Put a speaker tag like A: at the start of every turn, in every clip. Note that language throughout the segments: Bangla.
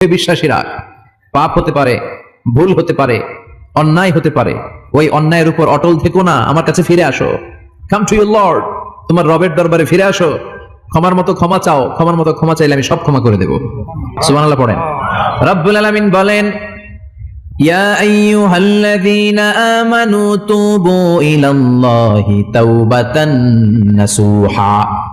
A: হে বিশ্বাসীরা পাপ হতে পারে ভুল হতে পারে অন্যায় হতে পারে ওই অন্যায়ের উপর অটল থেকো না আমার কাছে ফিরে আসো কাম টু ইউর লর্ড তোমার রবের দরবারে ফিরে আসো ক্ষমার মতো ক্ষমা চাও ক্ষমার মতো ক্ষমা চাইলে আমি সব ক্ষমা করে দেবো সুবহানাল্লাহ পড়েন রব্বুল আলামিন বলেন يا أيها الذين آمنوا توبوا إلى الله توبة نصوحا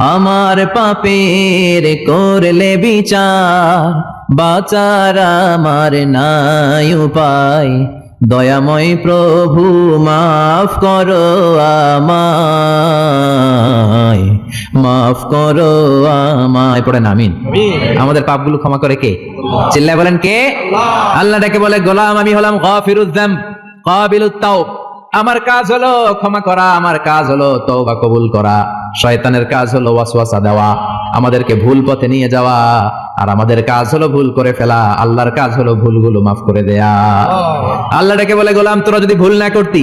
A: আমার পাপের করলে বিচার বাচার আমার নাই উপায়। দয়াময় প্রভু মাফ করো আমায়। মাফ করো আমায়। পড়েন আমিন। আমাদের পাপগুলো ক্ষমা করে কে? চিল্লায় বলেন কে? আল্লাহ। ডেকে বলে গোলাম আমি হলাম গফিরুদ্দাম কাবিলুত তাওব আমার কাজ হলো ক্ষমা করা আমার কাজ হলো তওবা কবুল করা শয়তানের কাজ হলো ওয়াসওয়াসা দেওয়া আমাদেরকে ভুল পথে নিয়ে যাওয়া আর আমাদের কাজ হলো ভুল করে ফেলা আল্লাহর কাজ হলো ভুলগুলো মাফ করে দেয়া। আল্লাহ। ডেকে বলে গোলাম তোরা যদি ভুল না করতি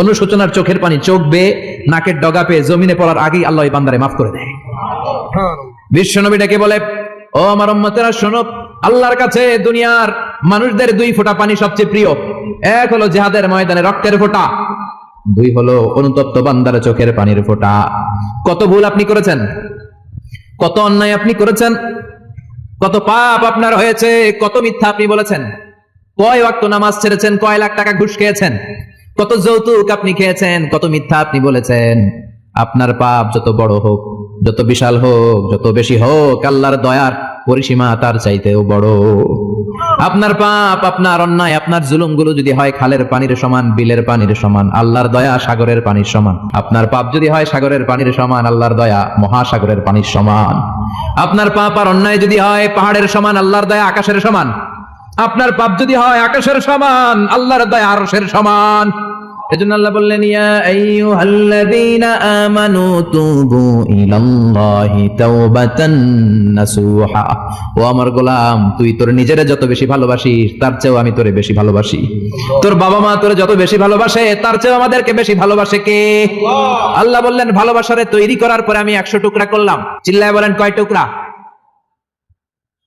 A: অনুশোচনার চোখের পানি চোখ বেয়ে, নাকের ডগা পেয়ে জমিনে পড়ার আগেই আল্লাহ বান্দারে মাফ করে দেয়। বিশ্বনবী ডেকে বলে, ও আমার উম্মতেরা, শোনো, আল্লাহর কাছে দুনিয়ার মানুষদের দুই ফোঁটা পানি সবচেয়ে প্রিয়। এক হলো জেহাদের ময়দানে রক্তের ফোঁটা, দুই হলো অনুতপ্ত বান্দার চোখের পানির ফোঁটা। কত ভুল আপনি করেছেন, কত অন্যায় আপনি করেছেন, কত পাপ আপনার হয়েছে, কত মিথ্যা আপনি বলেছেন, কয় ওয়াক্ত নামাজ ছেড়েছেন, কয় লাখ টাকা ঘুষ খেয়েছেন কত যৌতুক আপনি খেয়েছেন, কত মিথ্যা আপনি বলেছেন। আপনার পাপ যত বড় হোক, যত বিশাল হোক, যত বেশি হোক, আল্লাহর দয়ার পরিসীমা তার চাইতেও বড়। আপনার পাপ, আপনার অন্যায়, আপনার জুলুমগুলো যদি হয় খালের পানির সমান, বিলের পানির সমান, আল্লাহর দয়া সাগরের পানির সমান। আপনার পাপ যদি হয় সাগরের পানির সমান, আল্লাহর দয়া মহাসাগরের পানির সমান। আপনার পাপ আর অন্যায় যদি হয় পাহাড়ের সমান, আল্লাহর দয়া আকাশের সমান। আপনার পাপ যদি হয় আকাশের সমান আল্লাহর দয়া আরশের সমান। এজন্য আল্লাহ বললেন ইয়া আইয়ুহাল্লাযীনা আমানু তুবু ইলাল্লাহি তাওবাতান নাসুহা। ও আমার গোলাম তুই তোর নিজেরে যত বেশি ভালোবাসিস তার চেয়েও আমি তোরে বেশি ভালোবাসি। তোর বাবা মা তোরে যত বেশি ভালোবাসে তার চেয়েও আমাদেরকে বেশি ভালোবাসে কে? আল্লাহ বললেন ভালোবাসারে তৈরি করার পরে আমি একশো টুকরা করলাম। চিল্লায় বলেন কয় টুকরা?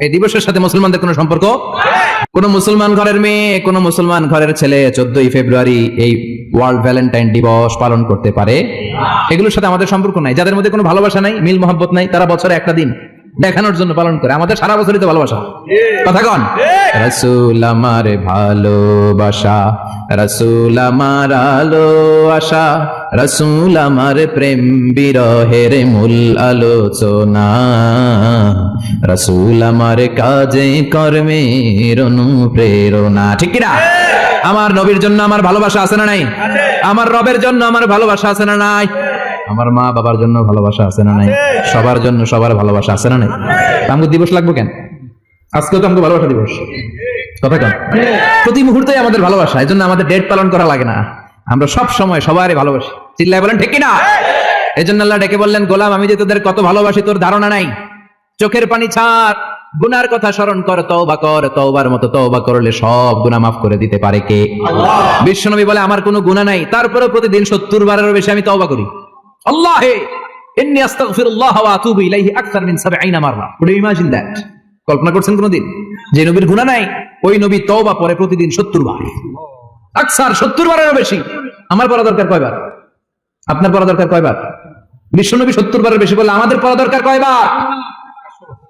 A: এই দিবসের সাথে মুসলমানদের কোনো সম্পর্ক? কোন মুসলমান ঘরের মেয়ে, কোন মুসলমান ঘরের ছেলে চোদ্দই ফেব্রুয়ারি এই ওয়ার্ল্ড ভ্যালেন্টাইন দিবস পালন করতে পারে। এগুলোর সাথে আমাদের সম্পর্ক নাই। যাদের মধ্যে কোনো ভালোবাসা নাই, মিল মহব্বত নাই, তারা বছরে একটা দিন দেখানোর জন্য পালন করে। আমাদের সারা বছরই তো ভালোবাসা। কথা কন। রসুল আমার ভালোবাসা, রসুল আমার আলো আশা রসুল আমার প্রেম বিরহের মূল আলোচনা। রসুল আমার কাজে কর্মের অনুপ্রেরণা। ঠিক কিনা? আমার নবীর জন্য আমার ভালোবাসা আছে না নাই? আমার রবের জন্য আমার ভালোবাসা আছে না নাই? আমার মা বাবার জন্য ভালোবাসা আছে না নাই? সবার জন্য সবার ভালোবাসা আছে না নাই? আমাকে দিবস লাগবে কেন? আজকেও তো আমাকে ভালোবাসা দিবস। কথা কেন। প্রতি মুহূর্তে আমাদের ভালোবাসা এই জন্য আমাদের ডেট পালন করা লাগে না। আমরা সব সময় সবারই ভালোবাসি। চিল্লায় বলেন ঠিক না এই জন্য আল্লাহ ডেকে বললেন গোলাম আমি যে তোদের কত ভালোবাসি তোর ধারণা নাই। চোখের পানি ছাড়। গুনার কথা স্মরণ কর তওবা কর তওবার মতো তওবা করলে সব গুনাহ মাফ করে দিতে পারে কে? বিশ্বনবী বলে আমার কোনো গুনাহ নাই। তারপরেও প্রতিদিন সত্তর বারেরও বেশি আমি তওবা করি। আল্লাহে ইন্নী আস্তাগফিরুল্লাহ ওয়া আতুবু ইলাইহি আকসার মিন 70 মাররা। উড ইমাজিন দ্যাট কল্পনা করছেন কোনদিন? যে নবীর গুনাহ নাই ওই নবী তওবা পরে প্রতিদিন 70 বার। আকসার 70 বারেরও বেশি। আমার পড়া দরকার কয়বার? আপনার পড়া দরকার কয়বার? বিশ্বনবী 70 বারের বেশি বলে আমাদের পড়া দরকার কয়বার?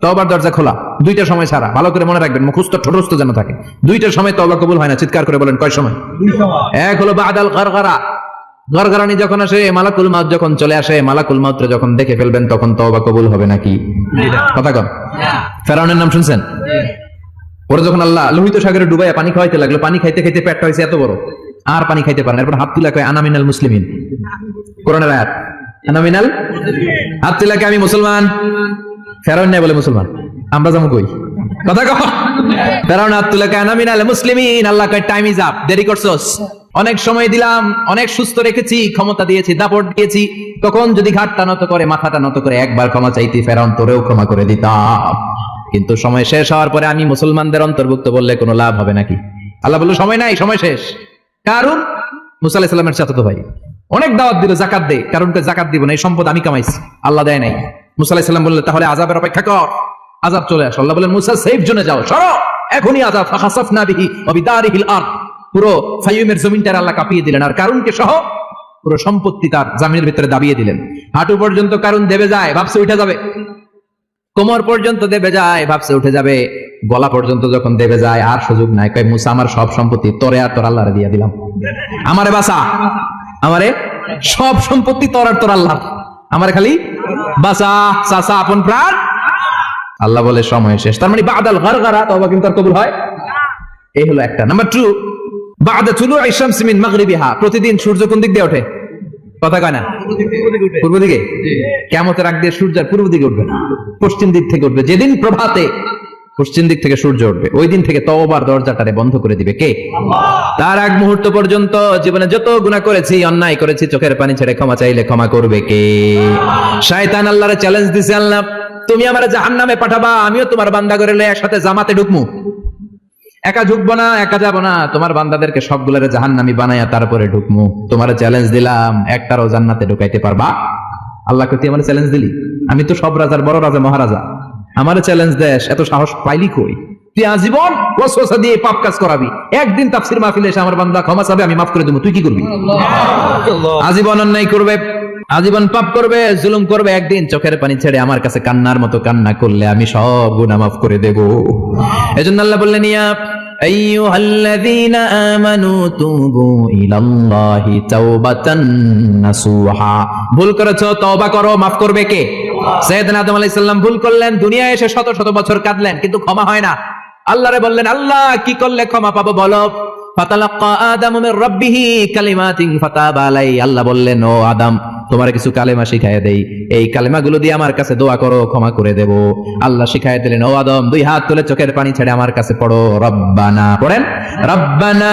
A: তবার দরজা খোলা। দুইটা সময় ছাড়া। ভালো করে মনে রাখবেন মুখস্থ ঠোঁটস্থ যেন থাকে। দুইটার সময় তবা কবুল হয় না চিৎকার করে বলেন কয় সময়? এক হলো বাদাল গরগরা গরগরানি যখন আসে মালাকুল মাউত যখন চলে আসে মালাকুল মাউত্রে যখন দেখে ফেলবেন তখন তওবা কবুল হবে নাকি? কথা কন। ফেরাউনের নাম শুনছেন? ওরা যখন আল্লাহ লোহিত সাগরে ডুবাইয়া পানি খাওয়াইতে লাগল পানি খাইতে খাইতে পেটটা হয়েছে এত বড়। আর পানি খাইতে পারে না। এরপর হাত তুলা কয় আনামিনাল মুসলিমিন। কোরআনের আয়াত। আনামিনাল হাত তুলা আমি মুসলমান। ফেরাউন নাই বলে মুসলমান, আমরা যাব কই? কথা কহ ফেরাউন হাত তুলা কয় আনামিনাল মুসলিমিন, আল্লাহ কয় টাইম ইজ আপ দেরি করছস। অনেক সময় দিলাম, অনেক সুস্থ রেখেছি, ক্ষমতা দিয়েছি, দাপট দিয়েছি। তখন যদি ঘাটটা নত করে, মাথাটা নত করে, একবার ক্ষমা চাইতি, ফেরাউন তোরেও ক্ষমা করে দিতাম। কিন্তু সময় শেষ হওয়ার পরে আমি মুসলমানদের অন্তর্ভুক্ত বললে কোনো লাভ হবে নাকি? আল্লাহ বলল, সময় নাই, সময় শেষ। কারণ? মুসা আলাহিসাল্লামের চাচাতো ভাই, অনেক দাওয়াত দিল, জাকাত দে। কারণ জাকাত দিব না, এই সম্পদ আমি কামাইছি। আল্লাহ দেয় নাই। মুসা আলাহিসাল্লাম বললে তাহলে আজাবের অপেক্ষা কর। আজাব চলে আস আল্লাহ বললেন, মুসা সেফ জোনে যাও, সরো। এখনই আজাব পুরো ফাইয়ুমের জমিনটার আল্লাহ কাঁপিয়ে দিলেন। আর কারণকে সহ পুরো সম্পত্তি তার জামিনের ভিতরে দাবিয়ে দিলেন। হাঁটু পর্যন্ত কারণ দেবে যায়, ভাবছে উঠে যাবে। কোমর পর্যন্ত দেবে যায়, ভাবছে উঠে যাবে। গলা পর্যন্ত যখন দেবে যায়, আর সুযোগ নাই। কয়, মুসা, আমার সব সম্পত্তি তোরে আর তোর আল্লাহরে দিয়ে দিলাম। আমারে বাসা আমারে সব সম্পত্তি তোর আর তোর আল্লাহ আমার খালি বাসা চাচা আপন প্রাণ। আল্লাহ বলে সময় শেষ। তার মানে বাদাল ঘর গারা তবা কিন্তু আর কবুল হয় এই হলো একটা। নাম্বার টু বাদা চুলু ইসলাম সিমিন মাগরিবিহা। প্রতিদিন সূর্য কোন দিক দিয়ে ওঠে? কথা কয় না? পূর্ব দিকে? কেমতের আগ দিয়ে সূর্য পূর্ব দিকে উঠবে না। পশ্চিম দিক থেকে উঠবে। যেদিন প্রভাতে পশ্চিম দিক থেকে সূর্য উঠবে। ওই দিন থেকে তওবার দরজাটারে বন্ধ করে দিবে কে? তার আগ মুহূর্ত পর্যন্ত জীবনে যত গুনাহ করেছি, অন্যায় করেছি, চোখের পানি ছেড়ে ক্ষমা চাইলে ক্ষমা করবে কে? শয়তান আল্লাহরে চ্যালেঞ্জ দিছে, আল্লাহ, তুমি আমার জাহান্নামে পাঠাবা, আমিও তোমার বান্দা করে একসাথে জামাতে ঢুকমু। একা ঢুকবো না, একা যাব না, তোমার বান্দাদেরকে সবগুলোরে জাহান্নামি বানাইয়া তারপরে ঢুকমু। তোমার চ্যালেঞ্জ দিলাম, একটারও জান্নাতে ঢুকাইতে পারবা? আল্লাহকে তুই আমার চ্যালেঞ্জ দিলি? আমি তো সব রাজার বড় রাজা, মহারাজা। আমার চ্যালেঞ্জ দেশ এত সাহস পাইলি কই? তুই আজীবন ওয়াসওয়াসা দিয়ে পাপ কাজ করাবি। একদিন তাফসির মাহফিলে এসে আমার বান্দা ক্ষমা চাবে আমি মাফ করে দেবো। তুই কি করবি? আজীবন অন্যায় করবে আজীবন পাপ করবে জুলুম করবে একদিন চোখের পানি ছেড়ে আমার কাছে কান্নার মতো কান্না করলে আমি সব গুনাহ মাফ করে দেব। এজন্য আল্লাহ বললেন ইয়া আইয়ুহাল্লাযীনা আমানু তুবু ইলাল্লাহি তাওবাতান নাসুহা। ভুল করেছ তওবা করো মাফ করবে কে? সাইয়েদনা আদম আলাইহিস সালাম ভুল করলেন, দুনিয়ায় এসে শত শত বছর কাঁদলেন, কিন্তু ক্ষমা হয় না। আল্লাহরে বললেন, আল্লাহ, কি করলে ক্ষমা পাবো বলো? আল্লাহ বললেন, ও আদম, তোমার কিছু কালেমা শিখায় দেই। এই দিয়ে আমার কাছে দোয়া করো, ক্ষমা করে দেব। আল্লাহ দিলেন, ও আদম, দুই হাত তুলে চোখের পানি ছেড়ে আমার কাছে পড়ো, রব্বানা। পড়েন? রব্বানা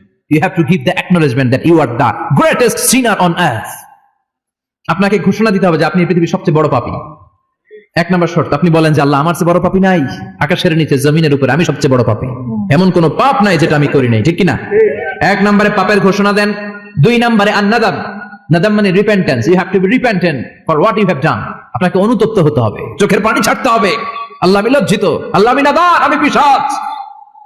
A: you have to give the acknowledgement that you are the greatest sinner on earth আপনাকে ঘোষণা দিতে হবে যে আপনি পৃথিবীর সবচেয়ে বড় পাপী। এক নম্বর শর্ত, আপনি বলেন যে আল্লাহ আমার চেয়ে বড় পাপি নাই। আকাশের নিচে, জমিনের উপরে আমি সবচেয়ে বড় পাপি। এমন কোন পাপ নাই যেটা আমি করি নাই, ঠিক কিনা? এক নম্বরে পাপের ঘোষণা দেন, দুই নম্বরে আন্নাদাম। নাদাম মানে repentance you have to be repentant for what you have done আপনাকে অনুতপ্ত হতে হবে, চোখের পানি ছাড়তে হবে। আল্লাহ আমি লজ্জিত, আল্লাহ আমি নাদার আমি পিসাচ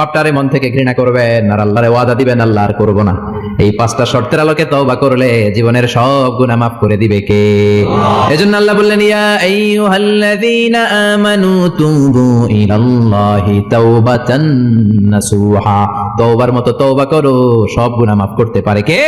A: পাপটারে মন থেকে ঘৃণা করবেন আর আল্লাহরে ওয়াদা দিবেন, আল্লাহ আর করব না। এই পাঁচটা শর্তের আলোকে তওবা করলে জীবনের সব গুনাহ মাফ করে দিবে কে? এজন্য আল্লাহ বললেন, ইয়া আইয়ুহাল্লাযীনা আমানু তুবু মতো তওবা করো, সব গুনাহ মাফ করতে পারে কে?